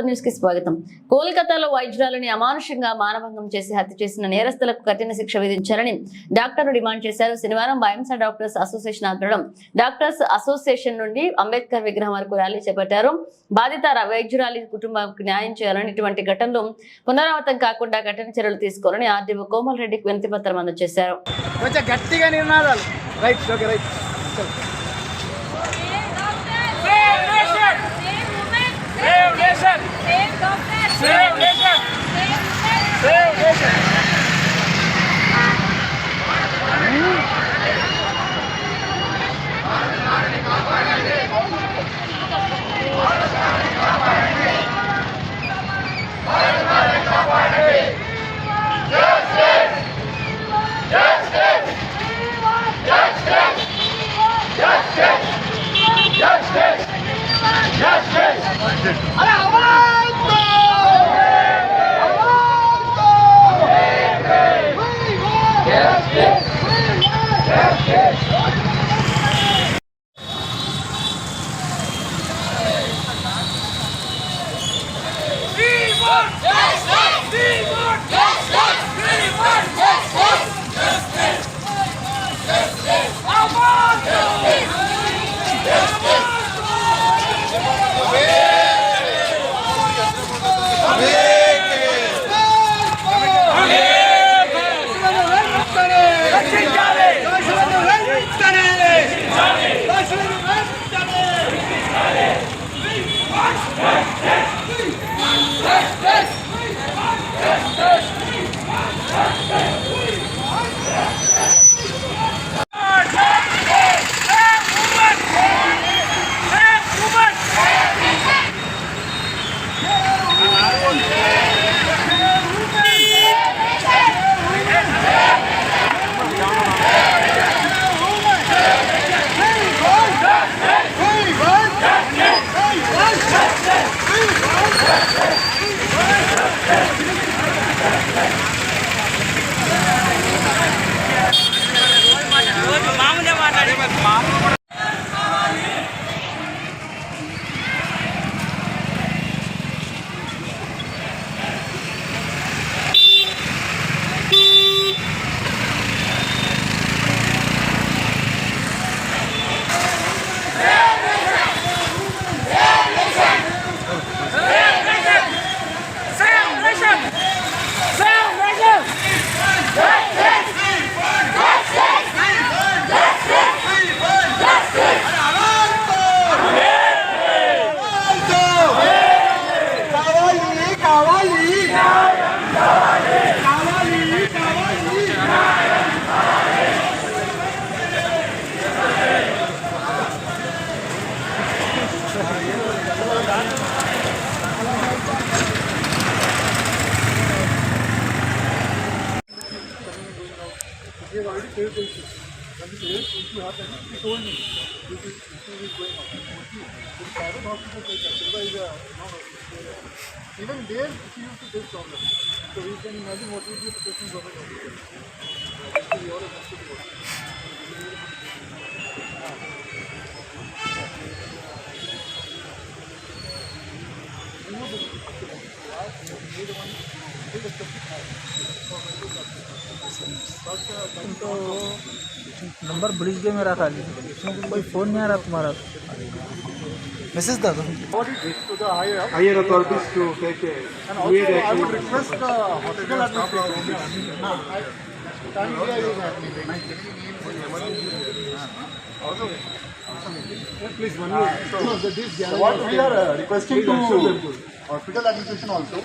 Power న్యూస్కి స్వాగతం. కోల్కతాలో వైద్యురాలని అమానుషంగా మానభంగం చేసి హత్య చేసిన నేరస్తులకు కఠిన శిక్ష విధించాలని డాక్టర్లు డిమాండ్ చేశారు. శనివారం బయంసా డాక్టర్స్ అసోసియేషన్ ఆధ్వర్యం డాక్టర్స్ అసోసియేషన్ నుండి అంబేద్కర్ విగ్రహం వరకు ర్యాలీ చేపట్టారు. బాధిత వైద్యురాలి కుటుంబానికి న్యాయం చేయాలని ఇటువంటి ఘటనలు పునరావృతం కాకుండా కఠిన చర్యలు తీసుకోవాలని ఆర్డీఓ కోమల్ రెడ్డికి వినతి పత్రం అందజేశారు గట్టిగా నినాదాలు right okay right. Save nation! Save nation! మామూలే మాట్లాడి మామూలు issue happened, he told me this is issue is going on. In private hospitals like that, otherwise, uh, no, even there she used to face problems. So you can imagine what would be the situation in government hospitals. So we all have to do it. तो number bridge गए मेरा खाली कोई phone नहीं आ रहा तुम्हारा। Message था तुम higher authorities to take with action request the hospital administration Please, one minute. So, so, what we we are requesting to hospital administration also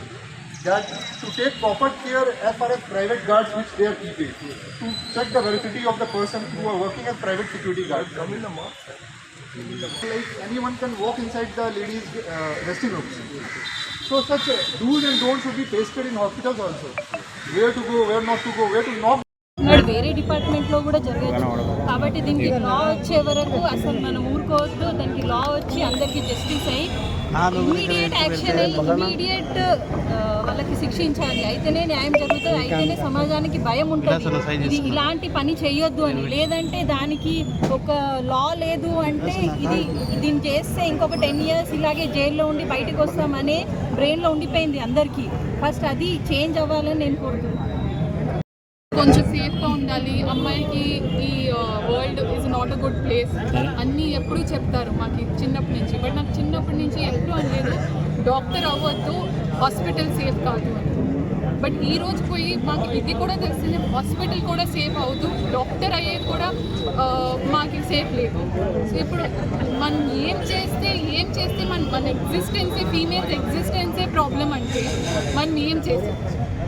that to take proper care as far as private guards which they are keeping, to check the veracity of the person who are working as private security guards. Like anyone can walk inside the ladies' uh, resting rooms. So such do's and don'ts should be pasted in hospitals also. Where to go, where not to go, where to knock వేరే డిపార్ట్మెంట్లో కూడా జరగచ్చు కాబట్టి దీనికి లా వచ్చే వరకు అసలు మనం ఊరుకోవద్దు దానికి లా వచ్చి అందరికి జస్టిస్ అయ్యి ఇమీడియట్ యాక్షన్ ఇమీడియట్ వాళ్ళకి శిక్షించాలి. అయితేనే న్యాయం జరుగుతుంది. అయితేనే సమాజానికి భయం ఉంటుంది. ఇది ఇలాంటి పని చేయొద్దు అని. లేదంటే దానికి ఒక లా లేదు అంటే ఇది దీన్ని చేస్తే ఇంకొక టెన్ ఇయర్స్ ఇలాగే జైల్లో ఉండి బయటకు వస్తామనే బ్రెయిన్లో ఉండిపోయింది అందరికీ. ఫస్ట్ అది చేంజ్ అవ్వాలని నేను కోరుతున్నాను. కొంచెం సేఫ్గా ఉండాలి. అమ్మాయికి ఈ world is not a good place అన్నీ ఎప్పుడు చెప్తారు మాకు చిన్నప్పటి నుంచి. బట్ నాకు చిన్నప్పటి నుంచి ఎప్పుడు అనలేదు. డాక్టర్ అవ్వద్దు హాస్పిటల్ సేఫ్ కాదు అని. బట్ ఈ రోజు పోయి మాకు ఇది కూడా తెలిసింది హాస్పిటల్ కూడా సేఫ్ అవుతూ డాక్టర్ అయ్యేది కూడా మాకు సేఫ్ లేదు. సో ఇప్పుడు మనం ఏం చేస్తే ఏం చేస్తే మన మన ఎగ్జిస్టెన్సే ఫీమేల్స్ ఎగ్జిస్టెన్సే ప్రాబ్లం అంటే మనం ఏం చేసాం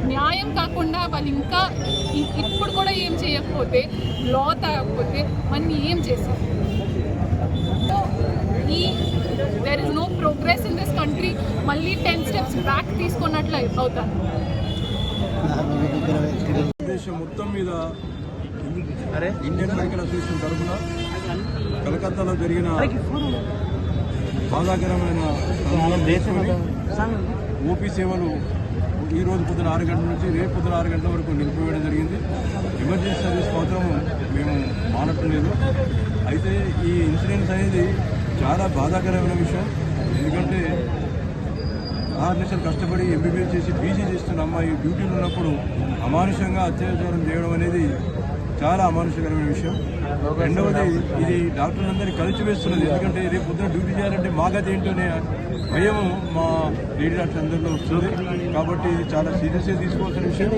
న్యాయం కాకుండా వాళ్ళు ఇంకా ఇప్పుడు కూడా ఏం చేయకపోతే లా తాగకపోతే మనం ఏం చేసాం సో ఈ there is no progress in this country మళ్ళీ టెన్ స్టెప్స్ బ్యాక్ తీసుకున్నట్లు అవుతాను దేశం మొత్తం మీద ఇండియన్ మెడికల్ అసోసియేషన్ తరఫున కలకత్తాలో జరిగిన బాధాకరమైన ఓపీ సేవలు ఈ రోజు పొద్దున ఆరు గంటల నుంచి రేపు పొద్దున ఆరు గంటల వరకు నిలిపివేయడం జరిగింది. ఎమర్జెన్సీ సర్వీస్ మాత్రం మేము మానటం లేదు. అయితే ఈ ఇన్సూరెన్స్ అనేది చాలా బాధాకరమైన విషయం. ఆరు కష్టపడి ఎంబీబీఎస్ చేసి పీజీ చేస్తున్న అమ్మాయి డ్యూటీలో ఉన్నప్పుడు అమానుషంగా అత్యాచారం చేయడం అనేది చాలా అమానుషకరమైన విషయం. రెండవది ఇది డాక్టర్లందరినీ కలిసి వేస్తున్నది. ఎందుకంటే రేపు పొద్దున డ్యూటీ చేయాలంటే మాగతి ఏంటోనే ఏంటనే భయం మా లేడీ డాక్టర్ అందరిలో వస్తుంది. కాబట్టి ఇది చాలా సీరియస్గా తీసుకోవాల్సిన విషయం.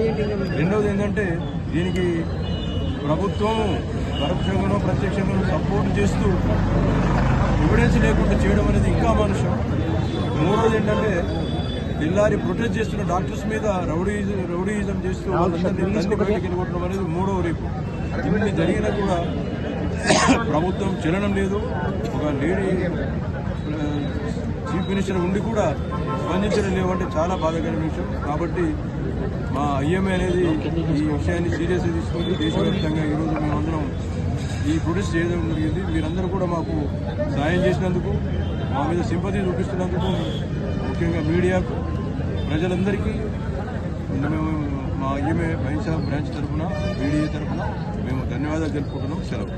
రెండవది ఏంటంటే దీనికి ప్రభుత్వం పరోక్షంగానో ప్రత్యక్షంగానో సపోర్ట్ చేస్తూ ఎవిడెన్స్ లేకుండా చేయడం అనేది ఇంకా మనుషం మూడోది ఏంటంటే తెల్లారి ప్రొటెస్ట్ చేస్తున్న డాక్టర్స్ మీద రౌడీజం రౌడీయిజం చేస్తూ వాళ్ళందరినీ తల్లి బయటకు వెళ్ళగొట్టడం అనేది మూడవ రేపు. ఇవన్నీ జరిగినా కూడా ప్రభుత్వం చలనం లేదు. ఒక లేడీ చీఫ్ మినిస్టర్ ఉండి కూడా స్పందించడం లేవంటే చాలా బాధాకరమైన విషయం. కాబట్టి మా ఐఎంఏ అనేది ఈ విషయాన్ని సీరియస్గా తీసుకొని దేశవ్యాప్తంగా ఈరోజు మేమందరం ఈ ప్రొటెస్ట్ చేయడం జరిగింది. మీరందరూ కూడా మాకు సాయం చేసినందుకు మా మీద సింపతి చూపిస్తున్నందుకు ముఖ్యంగా మీడియాకు ప్రజలందరికీ మేము మా ఈమె బైన్సా బ్రాంచ్ తరఫున మీడియా తరఫున మేము ధన్యవాదాలు తెలుపుకుంటున్నాం. సెలవు.